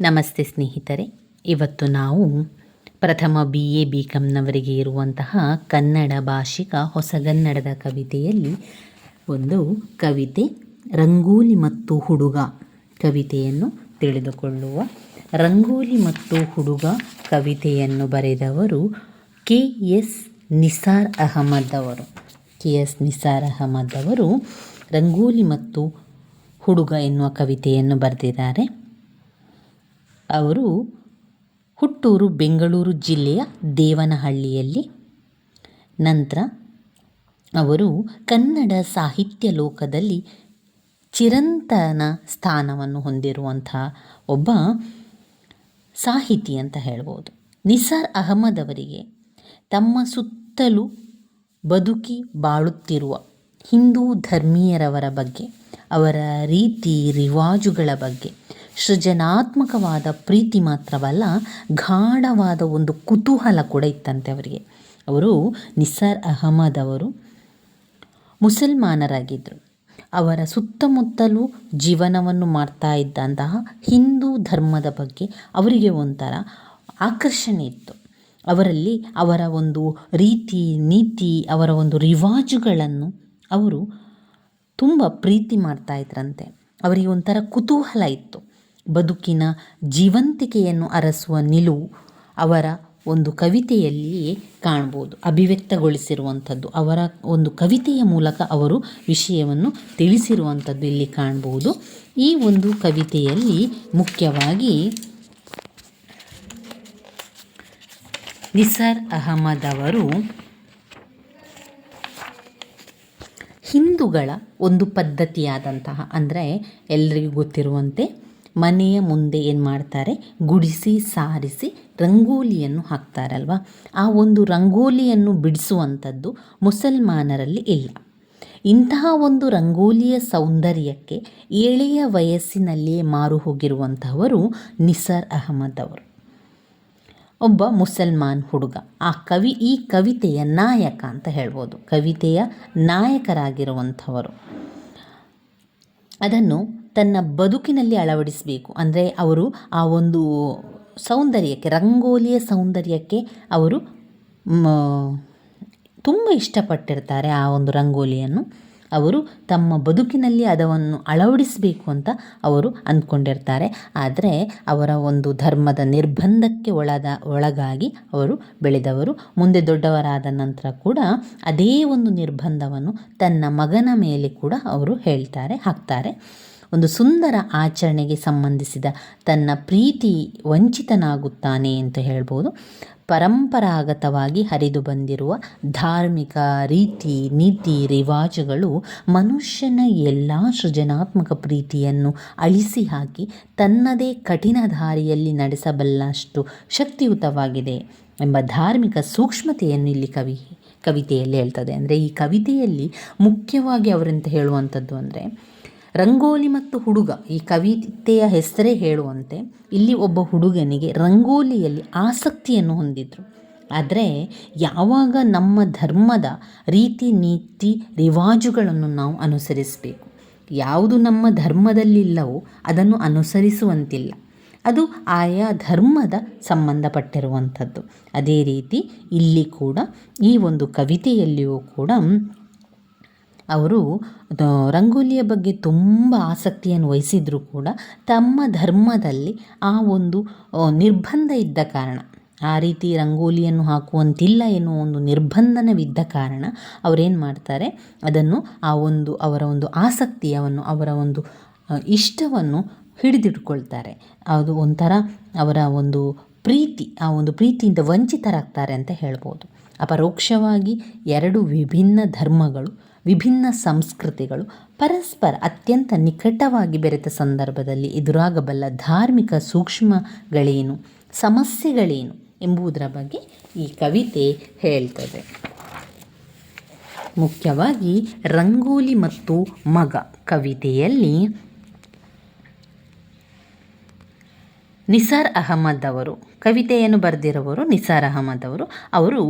ನಮಸ್ತೆ ಸ್ನೇಹಿತರೆ. ಇವತ್ತು ನಾವು ಪ್ರಥಮ ಬಿ ಎ ಬಿ ಕಾಮ್ನವರಿಗೆ ಇರುವಂತಹ ಕನ್ನಡ ಭಾಷಿಕ ಹೊಸಗನ್ನಡದ ಕವಿತೆಯಲ್ಲಿ ಒಂದು ಕವಿತೆ, ರಂಗೋಲಿ ಮತ್ತು ಹುಡುಗ ಕವಿತೆಯನ್ನು ತಿಳಿದುಕೊಳ್ಳುವ. ರಂಗೋಲಿ ಮತ್ತು ಹುಡುಗ ಕವಿತೆಯನ್ನು ಬರೆದವರು ಕೆ ಎಸ್ ನಿಸಾರ್ ಅಹಮದ್ ಅವರು. ಕೆ ಎಸ್ ನಿಸಾರ್ ಅಹಮದ್ ಅವರು ರಂಗೋಲಿ ಮತ್ತು ಹುಡುಗ ಎನ್ನುವ ಕವಿತೆಯನ್ನು ಬರೆದಿದ್ದಾರೆ. ಅವರು ಹುಟ್ಟೂರು ಬೆಂಗಳೂರು ಜಿಲ್ಲೆಯ ದೇವನಹಳ್ಳಿಯಲ್ಲಿ. ನಂತರ ಅವರು ಕನ್ನಡ ಸಾಹಿತ್ಯ ಲೋಕದಲ್ಲಿ ಚಿರಂತನ ಸ್ಥಾನವನ್ನು ಹೊಂದಿರುವಂತಹ ಒಬ್ಬ ಸಾಹಿತಿ ಅಂತ ಹೇಳ್ಬೋದು. ನಿಸಾರ್ ಅಹಮದ್ ಅವರಿಗೆ ತಮ್ಮ ಸುತ್ತಲೂ ಬದುಕಿ ಬಾಳುತ್ತಿರುವ ಹಿಂದೂ ಧರ್ಮೀಯರವರ ಬಗ್ಗೆ ಅವರ ರೀತಿ ರಿವಾಜುಗಳ ಬಗ್ಗೆ. ಸೃಜನಾತ್ಮಕವಾದ ಪ್ರೀತಿ ಮಾತ್ರವಲ್ಲ, ಗಾಢವಾದ ಒಂದು ಕುತೂಹಲ ಕೂಡ ಇತ್ತಂತೆ ಅವರಿಗೆ. ಅವರು ನಿಸಾರ್ ಅಹಮದ್ ಅವರು ಮುಸಲ್ಮಾನರಾಗಿದ್ದರು. ಅವರ ಸುತ್ತಮುತ್ತಲೂ ಜೀವನವನ್ನು ಮಾಡ್ತಾ ಇದ್ದಂತಹ ಹಿಂದೂ ಧರ್ಮದ ಬಗ್ಗೆ ಅವರಿಗೆ ಒಂಥರ ಆಕರ್ಷಣೆ ಇತ್ತು. ಅವರಲ್ಲಿ ಅವರ ಒಂದು ರೀತಿ, ನೀತಿ, ಅವರ ಒಂದು ರಿವಾಜುಗಳನ್ನು ಅವರು ತುಂಬ ಪ್ರೀತಿ ಮಾಡ್ತಾ ಇದ್ರಂತೆ. ಅವರಿಗೆ ಒಂಥರ ಕುತೂಹಲ ಇತ್ತು. ಬದುಕಿನ ಜೀವಂತಿಕೆಯನ್ನು ಅರಸುವ ನಿಲುವು ಅವರ ಒಂದು ಕವಿತೆಯಲ್ಲಿಯೇ ಕಾಣ್ಬೋದು ಅಭಿವ್ಯಕ್ತಗೊಳಿಸಿರುವಂಥದ್ದು ಅವರ ಒಂದು ಕವಿತೆಯ ಮೂಲಕ ಅವರು ವಿಷಯವನ್ನು ತಿಳಿಸಿರುವಂಥದ್ದು ಇಲ್ಲಿ ಕಾಣ್ಬೋದು ಈ ಒಂದು ಕವಿತೆಯಲ್ಲಿ ಮುಖ್ಯವಾಗಿ ನಿಸಾರ್ ಅಹಮದ್ ಅವರು ಹಿಂದೂಗಳ ಒಂದು ಪದ್ಧತಿಯಾದಂತಹ, ಅಂದರೆ ಎಲ್ಲರಿಗೂ ಗೊತ್ತಿರುವಂತೆ ಮನೆಯ ಮುಂದೆ ಏನು ಮಾಡ್ತಾರೆ? ಗುಡಿಸಿ, ಸಾರಿಸಿ ರಂಗೋಲಿಯನ್ನು ಹಾಕ್ತಾರಲ್ವ? ಆ ಒಂದು ರಂಗೋಲಿಯನ್ನು ಬಿಡಿಸುವಂಥದ್ದು ಮುಸಲ್ಮಾನರಲ್ಲಿ ಇಲ್ಲ. ಇಂತಹ ಒಂದು ರಂಗೋಲಿಯ ಸೌಂದರ್ಯಕ್ಕೆ ಎಳೆಯ ವಯಸ್ಸಿನಲ್ಲಿಯೇ ಮಾರು ಹೋಗಿರುವಂತಹವರು ನಿಸಾರ್ ಅಹಮದ್ ಅವರು. ಒಬ್ಬ ಮುಸಲ್ಮಾನ್ ಹುಡುಗ. ಆ ಕವಿ ಈ ಕವಿತೆಯ ನಾಯಕ ಅಂತ ಹೇಳ್ಬೋದು. ಕವಿತೆಯ ನಾಯಕರಾಗಿರುವಂಥವರು. ಅದನ್ನು ತನ್ನ ಬದುಕಿನಲ್ಲಿ ಅಳವಡಿಸಬೇಕು. ಅಂದರೆ ಅವರು ಆ ಒಂದು ಸೌಂದರ್ಯಕ್ಕೆ, ರಂಗೋಲಿಯ ಸೌಂದರ್ಯಕ್ಕೆ ಅವರು ತುಂಬ ಇಷ್ಟಪಟ್ಟಿರ್ತಾರೆ ಆ ಒಂದು ರಂಗೋಲಿಯನ್ನು. ಅವರು ತಮ್ಮ ಬದುಕಿನಲ್ಲಿ ಅದನ್ನು ಅಳವಡಿಸಬೇಕು ಅಂತ ಅವರು ಅಂದ್ಕೊಂಡಿರ್ತಾರೆ. ಆದರೆ ಅವರ ಒಂದು ಧರ್ಮದ ನಿರ್ಬಂಧಕ್ಕೆ ಒಳದ, ಒಳಗಾಗಿ ಅವರು ಬೆಳೆದವರು. ಮುಂದೆ ದೊಡ್ಡವರಾದ ನಂತರ ಕೂಡ ಅದೇ ಒಂದು ನಿರ್ಬಂಧವನ್ನು ತನ್ನ ಮಗನ ಮೇಲೆ ಕೂಡ ಅವರು ಹೇಳ್ತಾರೆ, ಹಾಕ್ತಾರೆ. ಒಂದು ಸುಂದರ ಆಚರಣೆಗೆ ಸಂಬಂಧಿಸಿದ ತನ್ನ ಪ್ರೀತಿ ವಂಚಿತನಾಗುತ್ತಾನೆ ಅಂತ ಹೇಳ್ಬೋದು. ಪರಂಪರಾಗತವಾಗಿ ಹರಿದು ಬಂದಿರುವ ಧಾರ್ಮಿಕ ರೀತಿ, ನೀತಿ, ರಿವಾಜುಗಳು ಮನುಷ್ಯನ ಎಲ್ಲ ಸೃಜನಾತ್ಮಕ ಪ್ರೀತಿಯನ್ನು ಅಳಿಸಿ ಹಾಕಿ ತನ್ನದೇ ಕಠಿಣ ದಾರಿಯಲ್ಲಿ ನಡೆಸಬಲ್ಲಷ್ಟು ಶಕ್ತಿಯುತವಾಗಿದೆ ಎಂಬ ಧಾರ್ಮಿಕ ಸೂಕ್ಷ್ಮತೆಯನ್ನು ಇಲ್ಲಿ ಕವಿ, ಕವಿತೆಯಲ್ಲಿ ಹೇಳ್ತದೆ. ಅಂದರೆ ಈ ಕವಿತೆಯಲ್ಲಿ ಮುಖ್ಯವಾಗಿ ಅವರಂತ ಹೇಳುವಂಥದ್ದು ಅಂದರೆ ರಂಗೋಲಿ ಮತ್ತು ಹುಡುಗ. ಈ ಕವಿತೆಯ ಹೆಸರೇ ಹೇಳುವಂತೆ ಇಲ್ಲಿ ಒಬ್ಬ ಹುಡುಗನಿಗೆ ರಂಗೋಲಿಯಲ್ಲಿ ಆಸಕ್ತಿಯನ್ನು ಹೊಂದಿದ್ರು. ಆದರೆ ಯಾವಾಗ ನಮ್ಮ ಧರ್ಮದ ರೀತಿ, ನೀತಿ, ರಿವಾಜುಗಳನ್ನು ನಾವು ಅನುಸರಿಸಬೇಕು? ಯಾವುದು ನಮ್ಮ ಧರ್ಮದಲ್ಲಿಲ್ಲವೋ ಅದನ್ನು ಅನುಸರಿಸುವಂತಿಲ್ಲ. ಅದು ಆಯಾ ಧರ್ಮದ ಸಂಬಂಧಪಟ್ಟಿರುವಂಥದ್ದು. ಅದೇ ರೀತಿ ಇಲ್ಲಿ ಕೂಡ ಈ ಒಂದು ಕವಿತೆಯಲ್ಲಿಯೂ ಕೂಡ ಅವರು ರಂಗೋಲಿಯ ಬಗ್ಗೆ ತುಂಬ ಆಸಕ್ತಿಯನ್ನು ವಹಿಸಿದರೂ ಕೂಡ ತಮ್ಮ ಧರ್ಮದಲ್ಲಿ ಆ ಒಂದು ನಿರ್ಬಂಧ ಇದ್ದ ಕಾರಣ. ಆ ರೀತಿ ರಂಗೋಲಿಯನ್ನು ಹಾಕುವಂತಿಲ್ಲ ಎನ್ನುವ ಒಂದು ನಿರ್ಬಂಧನವಿದ್ದ ಕಾರಣ ಅವರೇನು ಮಾಡ್ತಾರೆ, ಅದನ್ನು ಆ ಒಂದು, ಅವರ ಒಂದು ಆಸಕ್ತಿಯವನ್ನು ಅವರ ಒಂದು ಇಷ್ಟವನ್ನು ಹಿಡಿದಿಟ್ಕೊಳ್ತಾರೆ. ಅದು ಒಂಥರ ಅವರ ಒಂದು ಪ್ರೀತಿ, ಆ ಒಂದು ಪ್ರೀತಿಯಿಂದ ವಂಚಿತರಾಗ್ತಾರೆ ಅಂತ ಹೇಳ್ಬೋದು. ಅಪರೋಕ್ಷವಾಗಿ ಎರಡು ವಿಭಿನ್ನ ಧರ್ಮಗಳು ವಿಭಿನ್ನ ಸಂಸ್ಕೃತಿಗಳು ಪರಸ್ಪರ ಅತ್ಯಂತ ನಿಕಟವಾಗಿ ಬೆರೆತ ಸಂದರ್ಭದಲ್ಲಿ ಎದುರಾಗಬಲ್ಲ ಧಾರ್ಮಿಕ ಸೂಕ್ಷ್ಮಗಳೇನು, ಸಮಸ್ಯೆಗಳೇನು ಎಂಬುದರ ಬಗ್ಗೆ ಈ ಕವಿತೆ ಹೇಳ್ತದೆ. ಮುಖ್ಯವಾಗಿ ರಂಗೋಲಿ ಮತ್ತು ಮಗ ಕವಿತೆಯಲ್ಲಿ ನಿಸಾರ್ ಅಹಮದ್ ಅವರು, ಕವಿತೆಯನ್ನು ಬರೆದಿರುವವರು ನಿಸಾರ್ ಅಹಮದ್ ಅವರು. ಅವರು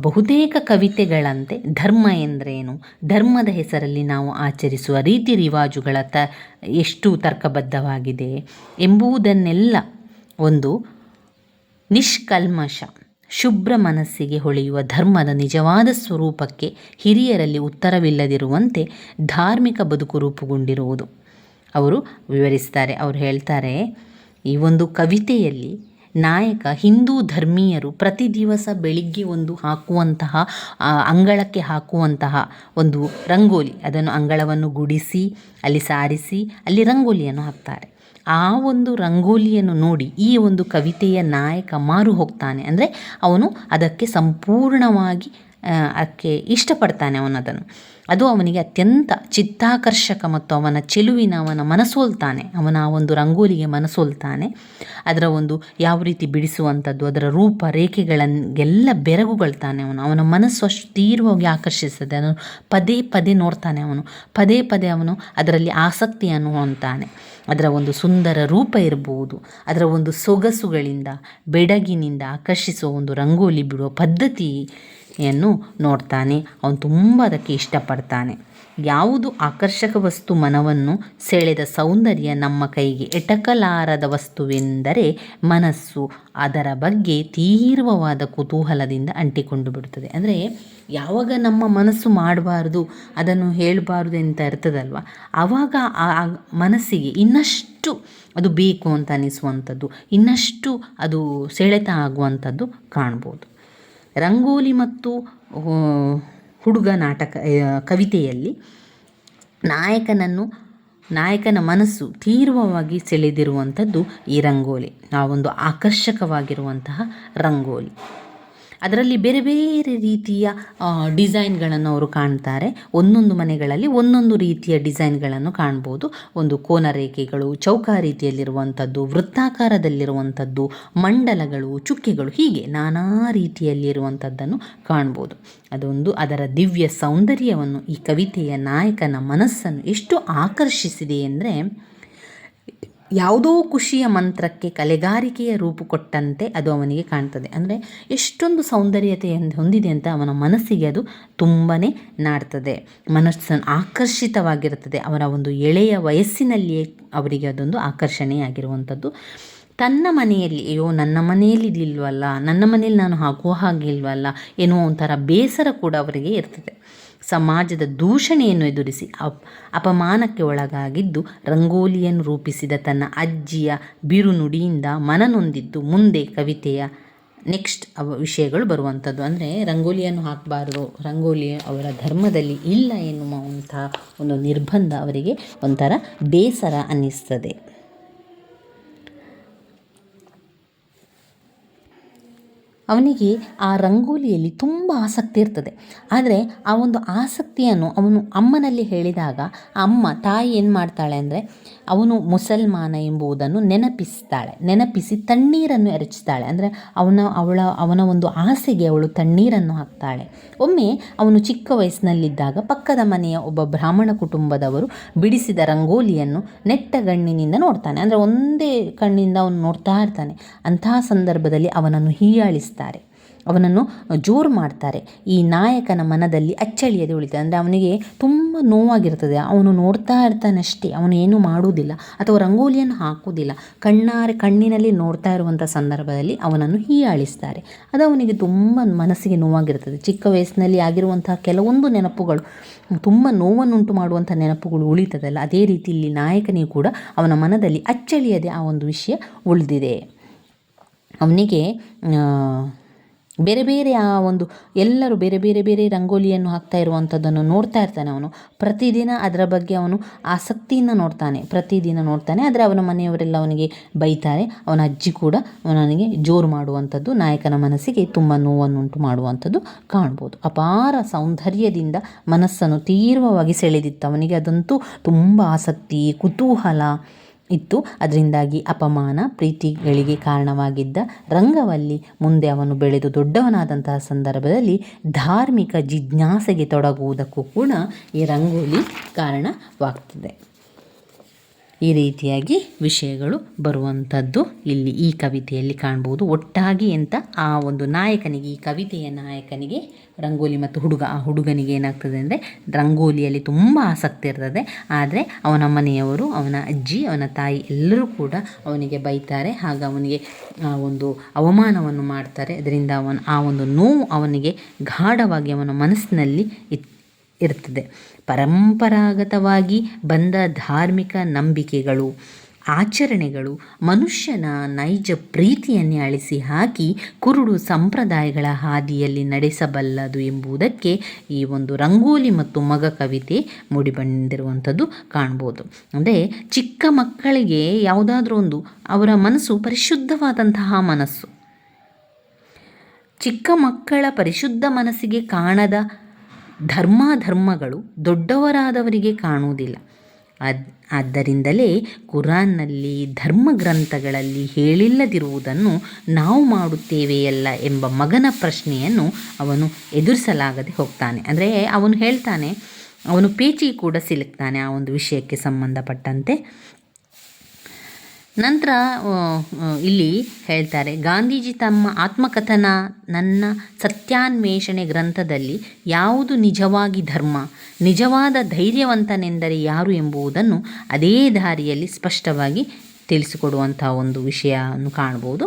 ಬಹುತೇಕ ಕವಿತೆಗಳಂತೆ ಧರ್ಮ ಎಂದರೇನು? ಧರ್ಮದ ಹೆಸರಲ್ಲಿ ನಾವು ಆಚರಿಸುವ ರೀತಿ ರಿವಾಜುಗಳ ತ, ಎಷ್ಟು ತರ್ಕಬದ್ಧವಾಗಿದೆ ಎಂಬುದನ್ನೆಲ್ಲ ಒಂದು ನಿಷ್ಕಲ್ಮಶ, ಶುಭ್ರ ಮನಸ್ಸಿಗೆ ಹೊಳೆಯುವ ಧರ್ಮದ ನಿಜವಾದ ಸ್ವರೂಪಕ್ಕೆ ಹಿರಿಯರಲ್ಲಿ ಉತ್ತರವಿಲ್ಲದಿರುವಂತೆ ಧಾರ್ಮಿಕ ಬದುಕು ರೂಪುಗೊಂಡಿರುವುದು. ಅವರು ವಿವರಿಸ್ತಾರೆ, ಅವರು ಹೇಳ್ತಾರೆ ಈ ಒಂದು ಕವಿತೆಯಲ್ಲಿ ನಾಯಕ ಹಿಂದೂ ಧರ್ಮೀಯರು ಪ್ರತಿ ದಿವಸ ಬೆಳಿಗ್ಗೆ ಒಂದು ಹಾಕುವಂತಹ ಅಂಗಳಕ್ಕೆ ಹಾಕುವಂತಹ ಒಂದು ರಂಗೋಲಿ. ಅದನ್ನು ಅಂಗಳವನ್ನು ಗುಡಿಸಿ, ಅಲ್ಲಿ ಸಾರಿಸಿ, ಅಲ್ಲಿ ರಂಗೋಲಿಯನ್ನು ಹಾಕ್ತಾರೆ. ಆ ಒಂದು ರಂಗೋಲಿಯನ್ನು ನೋಡಿ ಈ ಒಂದು ಕವಿತೆಯ ನಾಯಕ ಮಾರು ಹೋಗ್ತಾನೆ. ಅಂದರೆ ಅವನು ಅದಕ್ಕೆ ಸಂಪೂರ್ಣವಾಗಿ ಆ, ಅದಕ್ಕೆ ಇಷ್ಟಪಡ್ತಾನೆ ಅವನದನ್ನು. ಅದು ಅವನಿಗೆ ಅತ್ಯಂತ ಚಿತ್ತಾಕರ್ಷಕ ಮತ್ತು ಅವನ ಚೆಲುವಿನ ಅವನ ಮನಸೋಲ್ತಾನೆ. ಅವನ ಆ ಒಂದು ರಂಗೋಲಿಗೆ ಮನಸೋಲ್ತಾನೆ. ಅದರ ಒಂದು ಯಾವ ರೀತಿ ಬಿಡಿಸುವಂಥದ್ದು ಅದರ ರೂಪ ರೇಖೆಗಳನ್ನೆಲ್ಲ ಬೆರಗುಗಳ್ತಾನೆ ಅವನು. ಅವನ ಮನಸ್ಸು ಅಷ್ಟು ತೀವ್ರವಾಗಿ ಆಕರ್ಷಿಸ್ತದೆ ಅವನು ಪದೇ ಪದೇ ನೋಡ್ತಾನೆ ಅವನು. ಪದೇ ಪದೇ ಅವನು ಅದರಲ್ಲಿ ಆಸಕ್ತಿಯನ್ನು ಹೊಂತಾನೆ ಅದರ ಒಂದು ಸುಂದರ ರೂಪ ಇರಬಹುದು. ಅದರ ಒಂದು ಸೊಗಸುಗಳಿಂದ ಬೆಡಗಿನಿಂದ ಆಕರ್ಷಿಸುವ ಒಂದು ರಂಗೋಲಿ ಬಿಡುವ ಪದ್ಧತಿಯನ್ನು ನೋಡ್ತಾನೆ. ಅವನು ತುಂಬ ಅದಕ್ಕೆ ಇಷ್ಟಪಡ್ತಾನೆ. ಯಾವುದು ಆಕರ್ಷಕ ವಸ್ತು ಮನವನ್ನು ಸೆಳೆದ ಸೌಂದರ್ಯ ನಮ್ಮ ಕೈಗೆ ಎಟಕಲಾರದ ವಸ್ತುವೆಂದರೆ ಮನಸ್ಸು. ಅದರ ಬಗ್ಗೆ ತೀವ್ರವಾದ ಕುತೂಹಲದಿಂದ ಅಂಟಿಕೊಂಡು ಬಿಡುತ್ತದೆ. ಅಂದರೆ ಯಾವಾಗ ನಮ್ಮ ಮನಸ್ಸು ಮಾಡಬಾರ್ದು, ಅದನ್ನು ಹೇಳಬಾರ್ದು ಅಂತ ಇರ್ತದಲ್ವ ಆವಾಗ ಆ ಆ ಮನಸ್ಸಿಗೆ ಇನ್ನಷ್ಟು ಅದು ಬೇಕು ಅಂತ ಅನಿಸುವಂಥದ್ದು, ಇನ್ನಷ್ಟು ಅದು ಸೆಳೆತ ಆಗುವಂಥದ್ದು ಕಾಣ್ಬೋದು. ರಂಗೋಲಿ ಮತ್ತು ಹುಡುಗ ನಾಟಕ ಕವಿತೆಯಲ್ಲಿ ನಾಯಕನನ್ನು, ನಾಯಕನ ಮನಸ್ಸು ತೀವ್ರವಾಗಿ ಸೆಳೆದಿರುವಂಥದ್ದು ಈ ರಂಗೋಲಿ. ಆ ಒಂದು ಆಕರ್ಷಕವಾಗಿರುವಂತಹ ರಂಗೋಲಿ. ಅದರಲ್ಲಿ ಬೇರೆ ಬೇರೆ ರೀತಿಯ ಡಿಸೈನ್ಗಳನ್ನು ಅವರು ಕಾಣ್ತಾರೆ. ಒಂದೊಂದು ಮನೆಗಳಲ್ಲಿ ಒಂದೊಂದು ರೀತಿಯ ಡಿಸೈನ್ಗಳನ್ನು ಕಾಣ್ಬೋದು. ಒಂದು ಕೋನ ರೇಖೆಗಳು ಚೌಕ ರೀತಿಯಲ್ಲಿರುವಂಥದ್ದು ವೃತ್ತಾಕಾರದಲ್ಲಿರುವಂಥದ್ದು, ಮಂಡಲಗಳು, ಚುಕ್ಕೆಗಳು, ಹೀಗೆ ನಾನಾ ರೀತಿಯಲ್ಲಿರುವಂಥದ್ದನ್ನು ಕಾಣ್ಬೋದು. ಅದೊಂದು ಅದರ ದಿವ್ಯ ಸೌಂದರ್ಯವನ್ನು, ಈ ಕವಿತೆಯ ನಾಯಕನ ಮನಸ್ಸನ್ನು ಎಷ್ಟು ಆಕರ್ಷಿಸಿದೆ ಅಂದರೆ ಯಾವುದೋ ಖುಷಿಯ ಮಂತ್ರಕ್ಕೆ ಕಲೆಗಾರಿಕೆಯ ರೂಪು ಕೊಟ್ಟಂತೆ ಅದು ಅವನಿಗೆ ಕಾಣ್ತದೆ. ಅಂದರೆ ಎಷ್ಟೊಂದು ಸೌಂದರ್ಯತೆ ಹೊಂದಿದೆ ಅಂತ ಅವನ ಮನಸ್ಸಿಗೆ ಅದು ತುಂಬಾ ನಾಡ್ತದೆ. ಮನಸ್ಸನ್ನು ಆಕರ್ಷಿತವಾಗಿರುತ್ತದೆ. ಅವರ ಒಂದು ಎಳೆಯ ವಯಸ್ಸಿನಲ್ಲಿಯೇ ಅವರಿಗೆ ಅದೊಂದು ಆಕರ್ಷಣೆಯಾಗಿರುವಂಥದ್ದು ತನ್ನ ಮನೆಯಲ್ಲಿ, ಅಯ್ಯೋ, ನನ್ನ ಮನೆಯಲ್ಲಿ ಇದಿಲ್ವಲ್ಲ ನನ್ನ ಮನೆಯಲ್ಲಿ ನಾನು ಹಾಕುವ ಹಾಗಿಲ್ವಲ್ಲ ಎನ್ನುವ ಒಂಥರ ಬೇಸರ ಕೂಡ ಅವರಿಗೆ ಇರ್ತದೆ. ಸಮಾಜದ ದೂಷಣೆಯನ್ನು ಎದುರಿಸಿ ಅಪ್, ಅಪಮಾನಕ್ಕೆ ಒಳಗಾಗಿದ್ದು ರಂಗೋಲಿಯನ್ನು ರೂಪಿಸಿದ ತನ್ನ ಅಜ್ಜಿಯ ಬಿರುನುಡಿಯಿಂದ ಮನನೊಂದಿದ್ದು ಮುಂದೆ ಕವಿತೆಯ ನೆಕ್ಸ್ಟ್ ಅವ, ವಿಷಯಗಳು ಬರುವಂಥದ್ದು. ಅಂದರೆ ರಂಗೋಲಿಯನ್ನು ಹಾಕಬಾರ್ದು, ರಂಗೋಲಿ ಅವರ ಧರ್ಮದಲ್ಲಿ ಇಲ್ಲ ಎನ್ನುವಂಥ ಒಂದು ನಿರ್ಬಂಧ ಅವರಿಗೆ ಒಂಥರ ಬೇಸರ ಅನ್ನಿಸ್ತದೆ. ಅವನಿಗೆ ಆ ರಂಗೋಲಿಯಲ್ಲಿ ತುಂಬ ಆಸಕ್ತಿ ಇರ್ತದೆ. ಆದರೆ ಆ ಒಂದು ಆಸಕ್ತಿಯನ್ನು ಅವನು ಅಮ್ಮನಲ್ಲಿ ಹೇಳಿದಾಗ ಅಮ್ಮ, ತಾಯಿ ಏನು ಮಾಡ್ತಾಳೆ ಅಂದರೆ ಅವನು ಮುಸಲ್ಮಾನ ಎಂಬುದನ್ನು ನೆನಪಿಸ್ತಾಳೆ. ನೆನಪಿಸಿ ತಣ್ಣೀರನ್ನು ಎರಚಿಸ್ತಾಳೆ. ಅಂದರೆ ಅವನ, ಅವಳ, ಅವನ ಒಂದು ಆಸೆಗೆ ಅವಳು ತಣ್ಣೀರನ್ನು ಹಾಕ್ತಾಳೆ. ಒಮ್ಮೆ ಅವನು ಚಿಕ್ಕ ವಯಸ್ಸಿನಲ್ಲಿದ್ದಾಗ ಪಕ್ಕದ ಮನೆಯ ಒಬ್ಬ ಬ್ರಾಹ್ಮಣ ಕುಟುಂಬದವರು ಬಿಡಿಸಿದ ರಂಗೋಲಿಯನ್ನು ನೆಟ್ಟ ಗಣ್ಣಿನಿಂದ ನೋಡ್ತಾನೆ. ಅಂದರೆ ಒಂದೇ ಕಣ್ಣಿಂದ ಅವನು ನೋಡ್ತಾ ಇರ್ತಾನೆ. ಅಂತಹ ಸಂದರ್ಭದಲ್ಲಿ ಅವನನ್ನು ಹೀಯಾಳಿಸ್ತಾರೆ ಅವನನ್ನು ಜೋರು ಮಾಡ್ತಾರೆ. ಈ ನಾಯಕನ ಮನದಲ್ಲಿ ಅಚ್ಚಳಿಯದೆ ಉಳಿತದೆ. ಅಂದರೆ ಅವನಿಗೆ ತುಂಬ ನೋವಾಗಿರ್ತದೆ. ಅವನು ನೋಡ್ತಾ ಇರ್ತಾನಷ್ಟೇ ಅವನು ಏನೂ ಮಾಡುವುದಿಲ್ಲ. ಅಥವಾ ರಂಗೋಲಿಯನ್ನು ಹಾಕುವುದಿಲ್ಲ. ಕಣ್ಣಾರೆ, ಕಣ್ಣಿನಲ್ಲಿ ನೋಡ್ತಾ ಇರುವಂಥ ಸಂದರ್ಭದಲ್ಲಿ ಅವನನ್ನು ಹೀಯಾಳಿಸ್ತಾರೆ. ಅದು ಅವನಿಗೆ ತುಂಬ ಮನಸ್ಸಿಗೆ ನೋವಾಗಿರ್ತದೆ. ಚಿಕ್ಕ ವಯಸ್ಸಿನಲ್ಲಿ ಆಗಿರುವಂತಹ ಕೆಲವೊಂದು ನೆನಪುಗಳು, ತುಂಬ ನೋವನ್ನುಂಟು ಮಾಡುವಂಥ ನೆನಪುಗಳು ಉಳಿತದಲ್ಲ. ಅದೇ ರೀತಿ ಇಲ್ಲಿ ನಾಯಕನಿಗೂ ಕೂಡ ಅವನ ಮನದಲ್ಲಿ ಅಚ್ಚಳಿಯದೆ ಆ ಒಂದು ವಿಷಯ ಉಳಿದಿದೆ. ಅವನಿಗೆ ಬೇರೆ ಬೇರೆ ಆ ಒಂದು ಎಲ್ಲರೂ ಬೇರೆ ಬೇರೆ ಬೇರೆ ರಂಗೋಲಿಯನ್ನು ಹಾಕ್ತಾ ಇರುವಂಥದ್ದನ್ನು ನೋಡ್ತಾ ಇರ್ತಾನೆ ಅವನು. ಪ್ರತಿದಿನ ಅದರ ಬಗ್ಗೆ ಅವನು ಆಸಕ್ತಿಯಿಂದ ನೋಡ್ತಾನೆ. ಪ್ರತಿದಿನ ನೋಡ್ತಾನೆ, ಆದರೆ ಅವನ ಮನೆಯವರೆಲ್ಲ ಅವನಿಗೆ ಬೈತಾರೆ. ಅವನ ಅಜ್ಜಿ ಕೂಡ ಅವನಿಗೆ ಜೋರು ಮಾಡುವಂಥದ್ದು, ನಾಯಕನ ಮನಸ್ಸಿಗೆ ತುಂಬ ನೋವನ್ನುಂಟು ಮಾಡುವಂಥದ್ದು ಕಾಣ್ಬೋದು. ಅಪಾರ ಸೌಂದರ್ಯದಿಂದ ಮನಸ್ಸನ್ನು ತೀವ್ರವಾಗಿ ಸೆಳೆದಿತ್ತು. ಅವನಿಗೆ ಅದಂತೂ ತುಂಬ ಆಸಕ್ತಿ, ಕುತೂಹಲ ಇತ್ತು. ಅದರಿಂದಾಗಿ ಅಪಮಾನ ಪ್ರೀತಿಗಳಿಗೆ ಕಾರಣವಾಗಿದ್ದ ರಂಗವಲ್ಲಿ ಮುಂದೆ ಅವನು ಬೆಳೆದು ದೊಡ್ಡವನಾದಂತಹ ಸಂದರ್ಭದಲ್ಲಿ ಧಾರ್ಮಿಕ ಜಿಜ್ಞಾಸೆಗೆ ತೊಡಗುವುದಕ್ಕೂ ಕೂಡ ಈ ರಂಗೋಲಿ ಕಾರಣವಾಗ್ತದೆ. ಈ ರೀತಿಯಾಗಿ ವಿಷಯಗಳು ಬರುವಂಥದ್ದು ಇಲ್ಲಿ ಈ ಕವಿತೆಯಲ್ಲಿ ಕಾಣ್ಬೋದು. ಒಟ್ಟಾಗಿ ಅಂತ ಆ ಒಂದು ನಾಯಕನಿಗೆ, ಈ ಕವಿತೆಯ ನಾಯಕನಿಗೆ ರಂಗೋಲಿ ಮತ್ತು ಹುಡುಗ, ಆ ಹುಡುಗನಿಗೆ ಏನಾಗ್ತದೆ ಅಂದರೆ ರಂಗೋಲಿಯಲ್ಲಿ ತುಂಬ ಆಸಕ್ತಿ ಇರ್ತದೆ. ಆದರೆ ಅವನ ಮನೆಯವರು, ಅವನ ಅಜ್ಜಿ, ಅವನ ತಾಯಿ ಎಲ್ಲರೂ ಕೂಡ ಅವನಿಗೆ ಬೈತಾರೆ. ಆಗ ಅವನಿಗೆ ಒಂದು ಅವಮಾನವನ್ನು ಮಾಡ್ತಾರೆ. ಅದರಿಂದ ಅವನ, ಆ ಒಂದು ನೋವು ಅವನಿಗೆ ಗಾಢವಾಗಿ ಅವನ ಮನಸ್ಸಿನಲ್ಲಿ ಇತ್ ಇರ್ತದೆ ಪರಂಪರಾಗತವಾಗಿ ಬಂದ ಧಾರ್ಮಿಕ ನಂಬಿಕೆಗಳು, ಆಚರಣೆಗಳು ಮನುಷ್ಯನ ನೈಜ ಪ್ರೀತಿಯನ್ನೇ ಅಳಿಸಿ ಹಾಕಿ ಕುರುಡು ಸಂಪ್ರದಾಯಗಳ ಹಾದಿಯಲ್ಲಿ ನಡೆಸಬಲ್ಲದು ಎಂಬುದಕ್ಕೆ ಈ ಒಂದು ರಂಗೋಲಿ ಮತ್ತು ಮಗ ಕವಿತೆ ಮೂಡಿಬಂದಿರುವಂಥದ್ದು ಕಾಣ್ಬೋದು ಅಂದರೆ ಚಿಕ್ಕ ಮಕ್ಕಳಿಗೆ ಯಾವುದಾದ್ರೂ ಒಂದು ಅವರ ಮನಸ್ಸು ಪರಿಶುದ್ಧವಾದಂತಹ ಮನಸ್ಸು. ಚಿಕ್ಕ ಮಕ್ಕಳ ಪರಿಶುದ್ಧ ಮನಸ್ಸಿಗೆ ಕಾಣದ ಧರ್ಮಾಧರ್ಮಗಳು ದೊಡ್ಡವರಾದವರಿಗೆ ಕಾಣುವುದಿಲ್ಲ. ಅದ್, ಆದ್ದರಿಂದಲೇ ಕುರಾನ್ನಲ್ಲಿ ಧರ್ಮಗ್ರಂಥಗಳಲ್ಲಿ ಹೇಳಿಲ್ಲದಿರುವುದನ್ನು ನಾವು ಮಾಡುತ್ತೇವೆಯಲ್ಲ ಎಂಬ ಮಗನ ಪ್ರಶ್ನೆಯನ್ನು ಅವನು ಎದುರಿಸಲಾಗದೆ ಹೋಗ್ತಾನೆ. ಅಂದರೆ ಅವನು ಹೇಳ್ತಾನೆ, ಅವನು ಪೇಚಿ ಕೂಡ ಸಿಲುಕ್ತಾನೆ ಆ ಒಂದು ವಿಷಯಕ್ಕೆ ಸಂಬಂಧಪಟ್ಟಂತೆ. ನಂತರ ಇಲ್ಲಿ ಹೇಳ್ತಾರೆ, ಗಾಂಧೀಜಿ ತಮ್ಮ ಆತ್ಮಕಥನ ನನ್ನ ಸತ್ಯಾನ್ವೇಷಣೆ ಗ್ರಂಥದಲ್ಲಿ ಯಾವುದು ನಿಜವಾಗಿ ಧರ್ಮ, ನಿಜವಾದ ಧೈರ್ಯವಂತನೆಂದರೆ ಯಾರು ಎಂಬುದನ್ನು ಅದೇ ದಾರಿಯಲ್ಲಿ ಸ್ಪಷ್ಟವಾಗಿ ತಿಳಿಸಿಕೊಡುವಂಥ ಒಂದು ವಿಷಯವನ್ನು ಕಾಣ್ಬೋದು.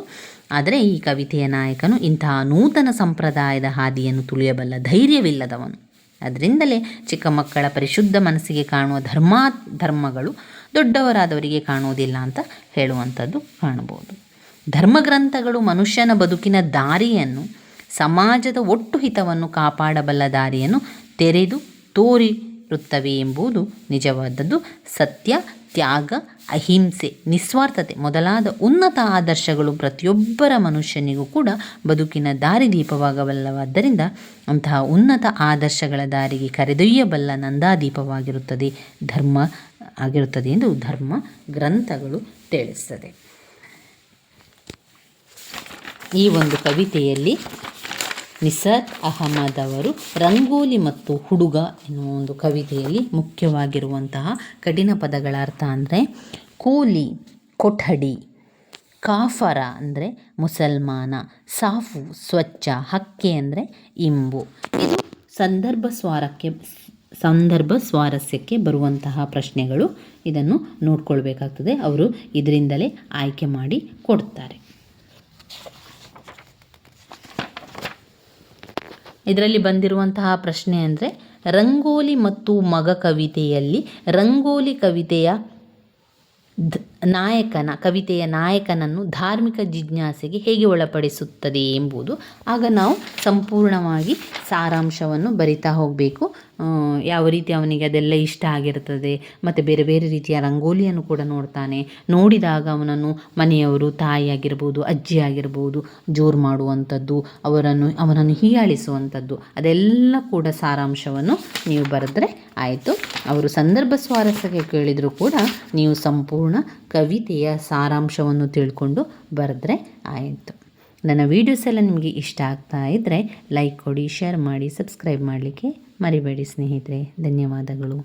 ಆದರೆ ಈ ಕವಿತೆಯ ನಾಯಕನು ಇಂತಹ ನೂತನ ಸಂಪ್ರದಾಯದ ಹಾದಿಯನ್ನು ತುಳಿಯಬಲ್ಲ ಧೈರ್ಯವಿಲ್ಲದವನು. ಅದರಿಂದಲೇ ಚಿಕ್ಕ ಮಕ್ಕಳ ಪರಿಶುದ್ಧ ಮನಸ್ಸಿಗೆ ಕಾಣುವ ಧರ್ಮ ಧರ್ಮಗಳು ದೊಡ್ಡವರಾದವರಿಗೆ ಕಾಣುವುದಿಲ್ಲ ಅಂತ ಹೇಳುವಂಥದ್ದು ಕಾಣಬಹುದು. ಧರ್ಮಗ್ರಂಥಗಳು ಮನುಷ್ಯನ ಬದುಕಿನ ದಾರಿಯನ್ನು, ಸಮಾಜದ ಒಟ್ಟು ಹಿತವನ್ನು ಕಾಪಾಡಬಲ್ಲ ದಾರಿಯನ್ನು ತೆರೆದು ತೋರಿರುತ್ತವೆ ಎಂಬುದು ನಿಜವಾದದ್ದು. ಸತ್ಯ, ತ್ಯಾಗ, ಅಹಿಂಸೆ, ನಿಸ್ವಾರ್ಥತೆ ಮೊದಲಾದ ಉನ್ನತ ಆದರ್ಶಗಳು ಪ್ರತಿಯೊಬ್ಬರ ಮನುಷ್ಯನಿಗೂ ಕೂಡ ಬದುಕಿನ ದಾರಿ ದೀಪವಾಗಬಲ್ಲವಾದ್ದರಿಂದ ಅಂತಹ ಉನ್ನತ ಆದರ್ಶಗಳ ದಾರಿಗೆ ಕರೆದೊಯ್ಯಬಲ್ಲ ನಂದಾದೀಪವಾಗಿರುತ್ತದೆ ಧರ್ಮ ಆಗಿರುತ್ತದೆ ಎಂದು ಧರ್ಮ ಗ್ರಂಥಗಳು ತಿಳಿಸ್ತದೆ. ಈ ಒಂದು ಕವಿತೆಯಲ್ಲಿ ನಿಸರ್ ಅಹಮದ್ ಅವರು ರಂಗೋಲಿ ಮತ್ತು ಹುಡುಗ ಎನ್ನುವ ಒಂದು ಕವಿತೆಯಲ್ಲಿ ಮುಖ್ಯವಾಗಿರುವಂತಹ ಕಠಿಣ ಪದಗಳ ಅರ್ಥ ಅಂದರೆ ಕೂಲಿ, ಕೊಠಡಿ, ಕಾಫರ ಅಂದರೆ ಮುಸಲ್ಮಾನ, ಸಾಫು, ಸ್ವಚ್ಛ, ಹಕ್ಕೆ ಅಂದರೆ ಇಂಬು. ಇದು ಸಂದರ್ಭ ಸ್ವಾರಕ್ಕೆ ಸಂದರ್ಭ ಸ್ವಾರಸ್ಯಕ್ಕೆ ಬರುವಂತಹ ಪ್ರಶ್ನೆಗಳು ಇದನ್ನು ನೋಡ್ಕೊಳ್ಬೇಕಾಗ್ತದೆ. ಅವರು ಇದರಿಂದಲೇ ಆಯ್ಕೆ ಮಾಡಿ ಕೊಡ್ತಾರೆ. ಇದರಲ್ಲಿ ಬಂದಿರುವಂತಹ ಪ್ರಶ್ನೆ ಅಂದರೆ, ರಂಗೋಲಿ ಮತ್ತು ಮಗ ಕವಿತೆಯಲ್ಲಿ ರಂಗೋಲಿ ಕವಿತೆಯ ನಾಯಕನ, ಕವಿತೆಯ ನಾಯಕನನ್ನು ಧಾರ್ಮಿಕ ಜಿಜ್ಞಾಸೆಗೆ ಹೇಗೆ ಒಳಪಡಿಸುತ್ತದೆ ಎಂಬುದು ಆಗ ನಾವು ಸಂಪೂರ್ಣವಾಗಿ ಸಾರಾಂಶವನ್ನು ಬರಿತಾ ಹೋಗಬೇಕು. ಯಾವ ರೀತಿ ಅವನಿಗೆ ಅದೆಲ್ಲ ಇಷ್ಟ ಆಗಿರ್ತದೆ, ಮತ್ತು ಬೇರೆ ಬೇರೆ ರೀತಿಯ ರಂಗೋಲಿಯನ್ನು ಕೂಡ ನೋಡ್ತಾನೆ. ನೋಡಿದಾಗ ಅವನನ್ನು ಮನೆಯವರು, ತಾಯಿ ಆಗಿರ್ಬೋದು, ಅಜ್ಜಿ ಆಗಿರ್ಬೋದು, ಜೋರು ಮಾಡುವಂಥದ್ದು, ಅವರನ್ನು, ಅವನನ್ನು ಹೀಯಾಳಿಸುವಂಥದ್ದು, ಅದೆಲ್ಲ ಕೂಡ ಸಾರಾಂಶವನ್ನು ನೀವು ಬರೆದ್ರೆ ಆಯಿತು. ಅವರು ಸಂದರ್ಭ ಸ್ವಾರಸ್ಯಕ್ಕೆ ಕೇಳಿದರೂ ಕೂಡ ನೀವು ಸಂಪೂರ್ಣ ಕವಿತೆಯ ಸಾರಾಂಶವನ್ನು ತಿಳ್ಕೊಂಡು ಬರೆದ್ರೆ ಆಯಿತು. ನನ್ನ ವೀಡಿಯೋಸ್ ಎಲ್ಲ ನಿಮಗೆ ಇಷ್ಟ ಆಗ್ತಾ ಇದ್ದರೆ ಲೈಕ್ ಕೊಡಿ ಶೇರ್ ಮಾಡಿ ಸಬ್ಸ್ಕ್ರೈಬ್ ಮಾಡಲಿಕ್ಕೆ ಮರಿಬೇಡಿ ಸ್ನೇಹಿತರೆ. ಧನ್ಯವಾದಗಳು.